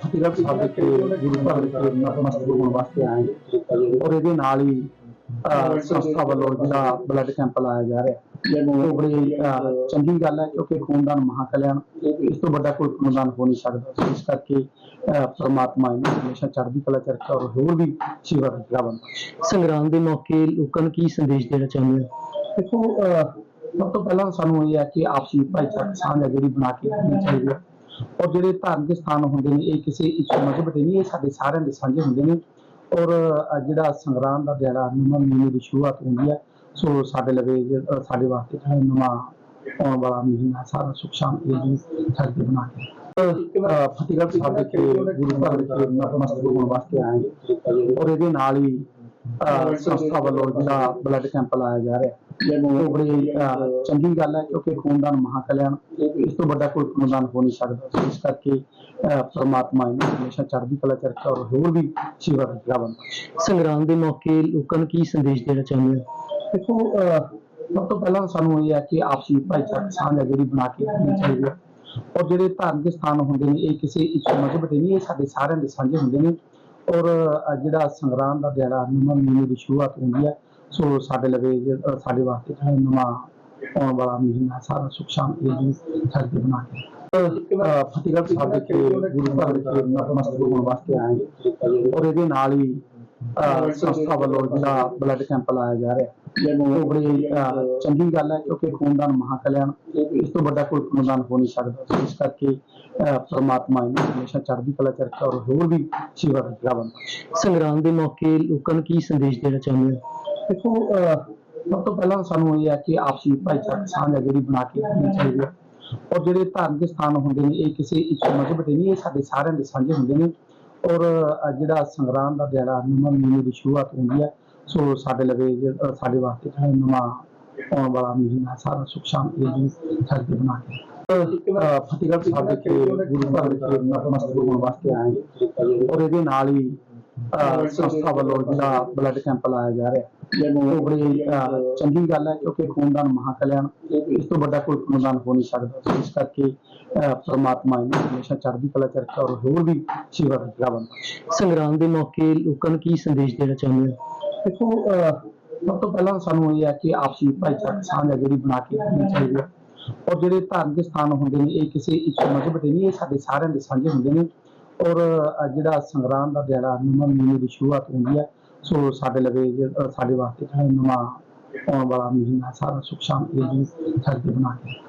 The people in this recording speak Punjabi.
ਫਤਿਹਗੜ੍ਹ ਸਾਹਿਬ ਦੇ ਗੁਰੂ ਘਰ ਵਿੱਚ ਨਤਮਸਤਕ ਹੋਣ ਵਾਸਤੇ ਆਏ ਔਰ ਇਹਦੇ ਨਾਲ ਹੀ ਸੰਸਥਾ ਵੱਲੋਂ ਜਿਹੜਾ ਬਲੱਡ ਕੈਂਪ ਲਾਇਆ ਜਾ ਰਿਹਾ ਉਹ ਬੜੀ ਚੰਗੀ ਗੱਲ ਹੈ ਕਿਉਂਕਿ ਖੂਨਦਾਨ ਮਹਾਕਲਿਆਣ ਇਸ ਤੋਂ ਵੱਡਾ ਕੋਈ ਖੂਨਦਾਨ ਹੋ ਨਹੀਂ ਸਕਦਾ। ਇਸ ਕਰਕੇ ਪ੍ਰਮਾਤਮਾ ਇਹਨੂੰ ਹਮੇਸ਼ਾ ਚੜ੍ਹਦੀ ਕਲਾ ਚ ਰੱਖੇ ਔਰ ਹੋਰ ਵੀ ਸੇਵਾ ਦਾ ਬਣਦਾ। ਸੰਗਰਾਮ ਦੇ ਮੌਕੇ ਲੋਕਾਂ ਨੂੰ ਕੀ ਸੰਦੇਸ਼ ਦੇਣਾ ਚਾਹੁੰਦੇ ਹੋ? ਦੇਖੋ ਸਭ ਤੋਂ ਪਹਿਲਾਂ ਸਾਨੂੰ ਇਹ ਹੈ ਕਿ ਆਪਸੀ ਭਾਈਚਾਰਕ ਸਾਂਝ ਹੈ ਜਿਹੜੀ ਬਣਾ ਕੇ ਰੱਖਣੀ ਚਾਹੀਦੀ ਹੈ। ਔਰ ਜਿਹੜੇ ਧਾਰਮਿਕ ਸਥਾਨ ਹੁੰਦੇ ਨੇ ਇਹ ਕਿਸੇ ਇੱਕ ਮਜ਼ਹਬ ਦੇ ਨਹੀਂ ਇਹ ਸਾਡੇ ਸਾਰਿਆਂ ਦੇ ਸਾਂਝੇ ਹੁੰਦੇ ਨੇ। ਔਰ ਜਿਹੜਾ ਸੰਗਰਾਮ ਦਾ ਦਿਹਾੜਾ ਨਵਾਂ ਮਹੀਨੇ ਦੀ ਸ਼ੁਰੂਆਤ ਹੁੰਦੀ ਹੈ ਸੋ ਸਾਡੇ ਲਵੇ ਜਿਹੜਾ- ਸਾਡੇ ਵਾਸਤੇ ਜਿਹੜਾ ਨਵਾਂ ਆਉਣ ਵਾਲਾ ਮਹੀਨਾ ਸਾਰਾ ਸੁਖ ਸ਼ਾਂਤੀ ਦੀ ਧਰਤੀ ਬਣਾ ਕੇ ਫਤਿਹਗੜ੍ਹ ਸਾਹਿਬ ਵਿਖੇ ਗੁਰੂ ਘਰ ਵਿਖੇ ਨਤਮਸਤਕ ਹੋਣ ਵਾਸਤੇ ਆਏ। ਔਰ ਇਹਦੇ ਨਾਲ ਹੀ ਅਹ, ਸੰਸਥਾ ਵੱਲੋਂ ਜਿਹੜਾ ਬਲੱਡ ਕੈਂਪ ਲਾਇਆ ਜਾ ਰਿਹਾ ਉਹ ਬੜੀ ਅਹ, ਚੰਗੀ ਗੱਲ ਹੈ ਕਿਉਂਕਿ ਖੂਨਦਾਨ ਮਹਾਕਲਿਆਣ ਇਸ ਤੋਂ ਵੱਡਾ ਕੋਈ ਖੂਨਦਾਨ ਹੋ ਨਹੀਂ ਸਕਦਾ। ਇਸ ਕਰਕੇ ਅਹ, ਪ੍ਰਮਾਤਮਾ ਇਹਨੂੰ ਹਮੇਸ਼ਾ ਚੜ੍ਹਦੀ ਕਲਾ ਚ ਰੱਖੇ ਔਰ ਹੋਰ ਵੀ ਸੇਵਾ ਦਾ ਬਣਦਾ ਸੰਗਰਾਮ ਦੇ ਮੌਕੇ ਲੋਕਾਂ ਨੂੰ ਕੀ ਸੰਦੇਸ਼ ਦੇਣਾ ਚਾਹੁੰਦੇ ਹੋ? ਦੇਖੋ ਅਹ, ਸਭ ਤੋਂ ਪਹਿਲਾਂ ਸਾਨੂੰ ਇਹ ਹੈ ਕਿ ਆਪਸੀ ਭਾਈਚਾਰਕ ਸਾਂਝ ਹੈ ਜਿਹੜੀ ਬਣਾ ਕੇ ਰੱਖਣੀ ਚਾਹੀਦੀ ਹੈ। ਔਰ ਜਿਹੜੇ ਧਾਰਮਿਕ ਸਥਾਨ ਹੁੰਦੇ ਨੇ ਇਹ ਕਿਸੇ ਇੱਕ ਮਜ਼ਹਬ ਦੇ ਨਹੀਂ ਇਹ ਸਾਡੇ ਸਾਰਿਆਂ ਦੇ ਸਾਂਝੇ ਹੁੰਦੇ ਨੇ। ਔਰ ਜਿਹੜਾ ਸੰਗਰਾਮ ਦਾ ਦਿਹਾੜਾ ਨਵਾਂ ਮਹੀਨੇ ਦੀ ਸ਼ੁਰੂਆਤ ਹੁੰਦੀ ਹੈ, ਸੋ ਸਾਡੇ ਲਵੇ ਸਾਡੇ ਵਾਸਤੇ ਜਿਹੜਾ ਨਵਾਂ ਆਉਣ ਵਾਲਾ ਮਹੀਨਾ ਸਾਰਾ ਸੁਖ ਸ਼ਾਂਤੀ ਦੀ ਧਰਤੀ ਬਣਾ ਕੇ। ਫਤਿਹਗੜ੍ਹ ਸਾਹਿਬ ਵਿਖੇ ਗੁਰੂ ਘਰ ਵਿਖੇ ਨਤਮਸਤਕ ਹੋਣ ਵਾਸਤੇ ਆਏ ਔਰ ਇਹਦੇ ਨਾਲ ਹੀ ਸੰਸਥਾ ਵੱਲੋਂ ਜਿਹੜਾ ਬਲੱਡ ਕੈਂਪ ਲਾਇਆ ਜਾ ਰਿਹਾ। ਉਹ ਬੜੀ ਅਹ, ਚੰਗੀ ਗੱਲ ਹੈ ਕਿਉਂਕਿ ਖੂਨਦਾਨ ਮਹਾਕਲਿਆਣ ਇਸ ਤੋਂ ਵੱਡਾ ਕੋਈ ਖੂਨਦਾਨ ਹੋ ਨਹੀਂ ਸਕਦਾ ਇਸ ਕਰਕੇ ਅਹ, ਪ੍ਰਮਾਤਮਾ ਇਹਨੂੰ ਹਮੇਸ਼ਾ ਚੜ੍ਹਦੀ ਕਲਾ ਚ ਰੱਖੇ ਔਰ ਹੋਰ ਵੀ ਸੇਵਾ ਦਾ ਬਣਦਾ ਸੰਗਰਾਮ ਦੇ ਮੌਕੇ ਲੋਕਾਂ ਨੂੰ ਕੀ ਸੰਦੇਸ਼ ਦੇਣਾ ਚਾਹੁੰਦੇ ਹੋ? ਦੇਖੋ ਅਹ, ਸਭ ਤੋਂ ਪਹਿਲਾਂ ਸਾਨੂੰ ਇਹ ਹੈ ਕਿ ਆਪਸੀ ਭਾਈਚਾਰਕ ਸਾਂਝ ਹੈ ਜਿਹੜੀ ਬਣਾ ਕੇ ਰੱਖਣੀ ਚਾਹੀਦੀ ਹੈ। ਔਰ ਜਿਹੜੇ ਧਾਰਮਿਕ ਸਥਾਨ ਹੁੰਦੇ ਨੇ ਇਹ ਕਿਸੇ ਇੱਕ ਮਜ਼ਹਬ ਦੇ ਨਹੀਂ ਇਹ ਸਾਡੇ ਸਾਰਿਆਂ ਦੇ ਸਾਂਝੇ ਹੁੰਦੇ ਨੇ। ਔਰ ਅਹ, ਜਿਹੜਾ ਸੰਗਰਾਮ ਦਾ ਦਿਹਾੜਾ ਨਵਾਂ ਮਹੀਨੇ ਦੀ ਸ਼ੁਰੂਆਤ ਹੁੰਦੀ ਹੈ ਸੋ ਸਾਡੇ ਲਵੇ ਜਿਹੜਾ- ਸਾਡੇ ਵਾਸਤੇ ਜਿਹੜਾ ਨਵਾਂ ਆਉਣ ਵਾਲਾ ਮਹੀਨਾ ਸਾਰਾ ਸੁਖ ਸ਼ਾਂਤੀ ਦੀ ਧਰਤੀ ਬਣਾ ਕੇ। ਫਤਿਹਗੜ੍ਹ ਸਾਹਿਬ ਵਿਖੇ ਗੁਰੂ ਘਰ ਵਿਖੇ ਨਤਮਸਤਕ ਹੋਣ ਵਾਸਤੇ ਆਏ ਔਰ ਇਹਦੇ ਨਾਲ ਹੀ ਸੰਸਥਾ ਵੱਲੋਂ ਜਿਹੜਾ ਬਲੱਡ ਕੈਂਪ ਲਾਇਆ ਜਾ ਰਿਹਾ ਉਹ ਬੜੀ ਚੰਗੀ ਗੱਲ ਹੈ ਕਿਉਂਕਿ ਖੂਨਦਾਨ ਮਹਾਕਲਿਆਣ ਇਸ ਤੋਂ ਵੱਡਾ ਕੋਈ ਖੂਨਦਾਨ ਹੋ ਨਹੀਂ ਸਕਦਾ। ਇਸ ਕਰਕੇ ਅਹ, ਪ੍ਰਮਾਤਮਾ ਇਹਨੂੰ ਹਮੇਸ਼ਾ ਚੜ੍ਹਦੀ ਕਲਾ ਚ ਰੱਖੇ ਔਰ ਹੋਰ ਵੀ ਸੇਵਾ ਦਾ ਬਣਦਾ ਸੰਗਰਾਮ ਦੇ ਮੌਕੇ ਲੋਕਾਂ ਨੂੰ ਕੀ ਸੰਦੇਸ਼ ਦੇਣਾ ਚਾਹੁੰਦੇ ਹੋ? ਦੇਖੋ ਸਭ ਤੋਂ ਪਹਿਲਾਂ ਸਾਨੂੰ ਇਹ ਹੈ ਕਿ ਆਪਸੀ ਭਾਈਚਾਰਕ ਸਾਂਝ ਹੈ ਜਿਹੜੀ ਬਣਾ ਕੇ ਰੱਖਣੀ ਚਾਹੀਦੀ ਹੈ। ਔਰ ਜਿਹੜੇ ਧਾਰਮਿਕ ਸਥਾਨ ਹੁੰਦੇ ਨੇ, ਇਹ ਕਿਸੇ ਇੱਕ ਮਜ਼ਹਬ ਦੇ ਨਹੀਂ, ਇਹ ਸਾਡੇ ਸਾਰਿਆਂ ਦੇ ਸਾਂਝੇ ਹੁੰਦੇ ਨੇ। ਔਰ ਜਿਹੜਾ ਸੰਗਰਾਮ ਦਾ ਦਿਹਾੜਾ, ਨਵਾਂ ਮਹੀਨੇ ਦੀ ਸ਼ੁਰੂਆਤ ਹੁੰਦੀ ਹੈ, ਸੋ ਸਾਡੇ ਲਵੇ ਸਾਡੇ ਵਾਸਤੇ ਜਿਹੜਾ ਨਵਾਂ ਆਉਣ ਵਾਲਾ ਮਹੀਨਾ, ਸਾਰਾ ਸੁਖ ਸ਼ਾਂਤੀ ਦੀ ਧਰਤੀ ਬਣਾ ਕੇ